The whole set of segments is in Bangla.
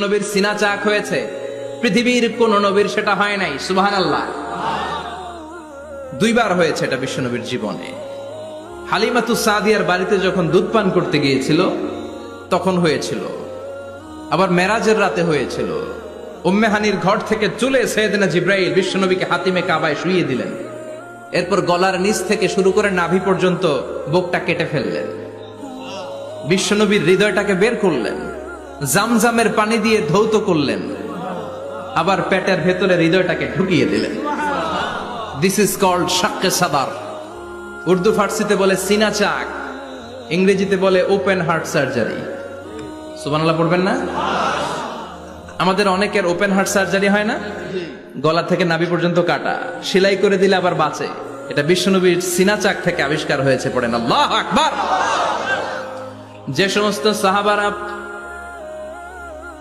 নবীর সিনা চাক হয়েছে। পৃথিবীর কোন নবীর সেটা হয় নাই সুবাহান আল্লাহ দুইবার হয়েছে এটা বিশ্বনবীর জীবনে। হালিমাতু সাদিয়ার বাড়িতে যখন দুধ পান করতে গিয়েছিল, তখন হয়েছিল। আবার মেরাজের রাতে হয়েছিল। উম্মেহানির ঘর থেকে চলে সৈয়দনা জিব্রাইল বিশ্বনবীকে হাতিমে কাবায় শুইয়ে দিলেন। এরপর গলার নিচ থেকে শুরু করে নাভি পর্যন্ত বুকটা কেটে ফেললেন। বিশ্বনবীর হৃদয়টাকে বের করলেন। জামজামের পানি দিয়ে ধৌত করলেন। আবার পেটের ভেতরে হৃদয়টাকে ঢুকিয়ে দিলেন। দিস ইজ কল্ড শাক্কে সাদার। উর্দু ফার্সিতে বলে সিনা চাক। ইংরেজিতে বলে ওপেন হার্ট সার্জারি সুবানাল্লাহ পড়বেন না? আমাদের অনেকের ওপেন হার্ট সার্জারি হয় না? গলা থেকে নাভি পর্যন্ত কাটা। সেলাই করে দিলে আবার বাঁচে। এটা বিশ্বনবীর সিনা চাক থেকে আবিষ্কার হয়েছে, পড়েন। আল্লাহ আকবার! যে সমস্ত সাহাবারা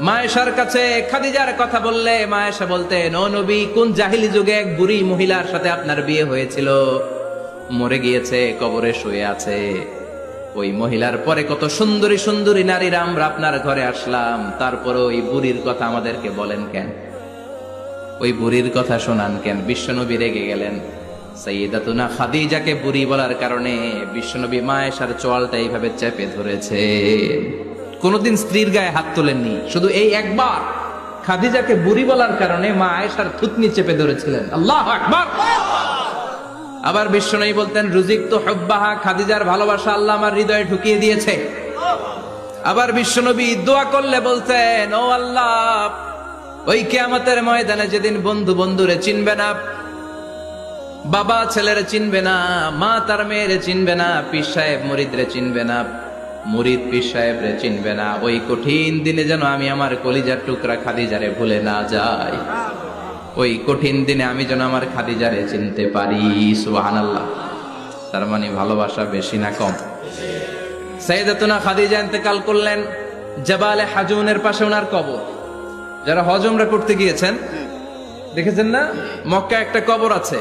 মায়েশার কাছে খাদিজার কথা বললে মায়েশা বলতেন, ও নবী, কোন জাহিলি যুগে এক বুড়ি মহিলার সাথে আপনার বিয়ে হয়েছিল? মরে গিয়েছে, কবরে শুয়ে আছে। ওই মহিলার পরে কত সুন্দরী সুন্দরী নারীরা আমরা আপনার ঘরে আসলাম। তারপর ওই বুড়ির কথা আমাদেরকে বলেন কেন? ওই বুড়ির কথা শোনান কেন? বিশ্বনবী রেগে গেলেন। সৈয়দাতুনা খাদিজাকে বুড়ি বলার কারণে বিশ্বনবী মায়েশার চোয়ালটা এইভাবে চেপে ধরেছে। কোনোদিন স্ত্রীর গায়ে হাত তোলেননি। শুধু এই একবার। খাদিজাকে বুড়ি বলার কারণে মা আয়েশার থুতনি চেপে ধরেছিলেন। আল্লাহ আকবার! আবার বিশ্বনবী বলতেন, রুজিক তো হব্বাহা, খাদিজার ভালোবাসা আল্লাহ আমার হৃদয়ে ঢুকিয়ে দিয়েছে। আবার বিশ্বনবী দোয়া করলে বলতেন, ও আল্লাহ, ওই কেয়ামতের ময়দানে যেদিন বন্ধু বন্ধুরে চিনবে না, বাবা ছেলেরে চিনবে না, মা তার মেয়েরে চিনবে না পিস সাহেব মরিদরে চিনবে না মুরিদ পীর সাহেবরে চিনবে না। ওই কঠিন দিনে যেন আমি আমার কলিজার টুকরা খাদিজারে ভুলে না যাই। ওই কঠিন দিনে আমি যেন আমার খাদিজারে চিনতে পারি। সুবহানাল্লাহ। তার মানে ভালোবাসা বেশি না কম। সাইদাতুনা খাদিজা ইন্তেকাল করলেন জবালে হাজুনের পাশে ওনার কবর। যারা হজমরা করতে গিয়েছেন, দেখেছেন না? মক্কা একটা কবর আছে।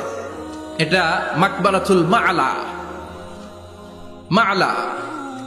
এটা মাকবারাতুল মাআলা। মাআলা।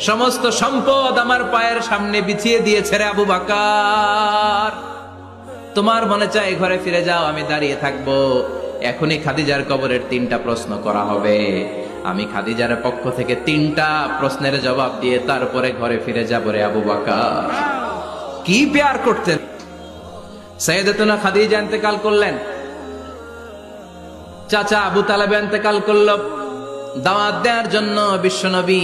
সমস্ত সম্পদ আমার পায়ের সামনে বিছিয়ে দিয়েছে রে আবু বাকার। তোমার মনে চায় ঘরে ফিরে যাও, আমি দাঁড়িয়ে থাকব। এখনই খাদিজার কবরের তিনটা প্রশ্ন করা হবে। আমি খাদিজার পক্ষ থেকে তিনটা প্রশ্নের জবাব দিয়ে তারপরে ঘরে ফিরে যাব রে আবু বাকার। কি পেয়ার করতেন? সৈয়দতুনা খাদিজা ইন্তেকাল করলেন। চাচা আবু তালেব ইন্তেকাল করল। দাওয়াত দেওয়ার জন্য বিশ্বনবী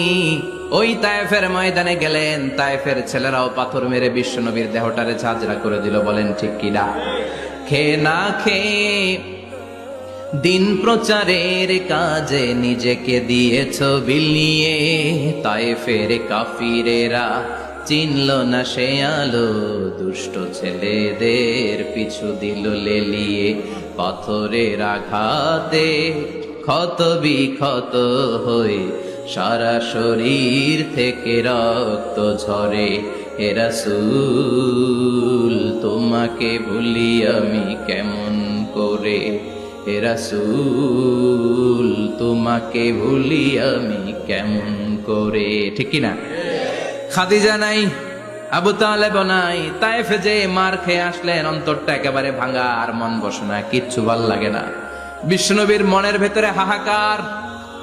ওই তায়েফের ময়দানে গেলেন, তায়েফের ছেলেরাও পাথর মেরে বিশ্বনবীর দেহটারে ঝাঁঝরা করে দিল, বলেন, ঠিক কিনা খে না খেয়ে দিন প্রচারের কাজে নিজেকে দিয়েছ বিলিয়ে, তায়েফের কাফিরেরা চিনল না সে আলো, দুষ্ট ছেলেদের পিছু দিল লেলিয়ে, পাথরের আঘাতে ক্ষত বিক্ষত হয়ে সারা শরীর থেকে রক্ত ঝরে। এরা সুল তোমাকে ভুলি আমি কেমন করে? এরা সুল তোমাকে ভুলি আমি কেমন করে? ঠিক না? খাদিজা নাই, আবু তালেব নাই তাইফে যে মার খেয়ে আসলেন, অন্তরটা একেবারে ভাঙা আর মন বসে না, কিচ্ছু ভালো লাগে না। বিষ্ণুবীর মনের ভেতরে হাহাকার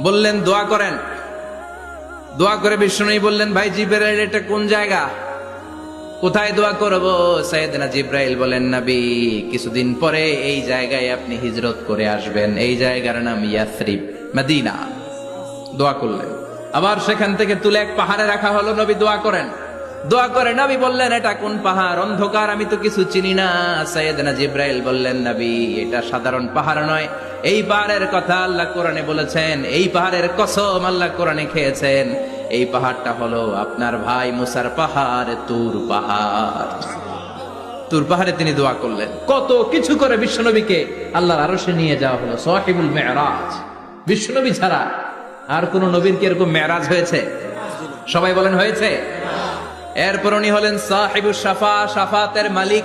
বললেন, দোয়া করেন। দোয়া করে বিশ্বনবী বললেন, ভাই, জিব্রাইল, এটা কোন জায়গা? কোথায় দোয়া করব? সাইয়েদনা জিব্রাইল বলেন, নবী, কিছুদিন পরে এই জায়গায় আপনি হিজরত করে আসবেন। এই জায়গার নাম ইয়াসরিব, মদিনা। দোয়া করলেন। আবার সেখান থেকে তুলে এক পাহাড়ে রাখা হলো, নবী, দোয়া করেন। দোয়া করে নবী বললেন, এটা কোন পাহাড়? অন্ধকার, আমি তো কিছু চিনি না। সৈয়দনা জিব্রাইল বললেন, নবী, এটা সাধারণ পাহাড় নয়। এই পাহাড়ের কথা আল্লাহ কোরআনে বলেছেন, এই পাহাড়ের কসম আল্লাহ কোরআনে খেয়েছেন। এই পাহাড়টা হলো আপনার ভাই মুসার পাহাড়, তুর পাহাড়। তুর পাহাড়ে তিনি দোয়া করলেন। কত কিছু করে বিশ্বনবীকে আল্লাহর আরশে নিয়ে যাওয়া হলো সোহাকিবুল মেরাজ। বিশ্বনবী ছাড়া আর কোন নবীর কি এরকম মেরাজ হয়েছে? সবাই বলেন, হয়েছে? এরপর উনি হলেন সাহেবু সাফা সাফাতের মালিক।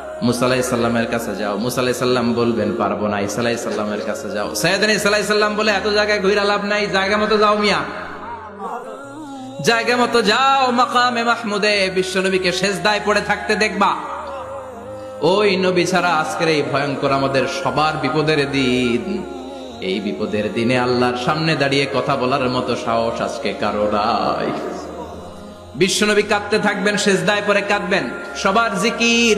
মুসালাই সাল্লামের কাছে যাও। মুসালাই সাল্লাম বলবেন, পারব না ইসালাই সাল্লামের কাছে যাও। সৈয়দনা ইসালাই সাল্লাম বলে, এত জায়গায় ঘুরা লাভ নাই, জায়গা মতো যাও মিয়া। জায়গা মতো যাও মাকামে মাহমুদে বিশ্বনবীকে শেষদায় পড়ে থাকতে দেখবা। ওই নবী ছাড়া আজকের এই ভয়ঙ্কর আমাদের সবার বিপদের দিন। এই বিপদের দিনে আল্লাহর সামনে দাঁড়িয়ে কথা বলার মতো সাহস আজকে কারও নাই। বিশ্বনবী কাঁদতে থাকবেন শেষদায় পরে কাঁদবেন। সবার জিকির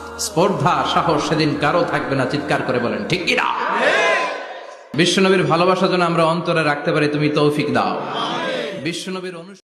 স্পর্ধা, সাহস সেদিন কারও থাকবে না, চিৎকার করে বলেন, ঠিক কিনা? বিশ্বনবীর ভালোবাসা যেন আমরা অন্তরে রাখতে পারি, তুমি তৌফিক দাও। বিশ্বনবীর অনুসরণ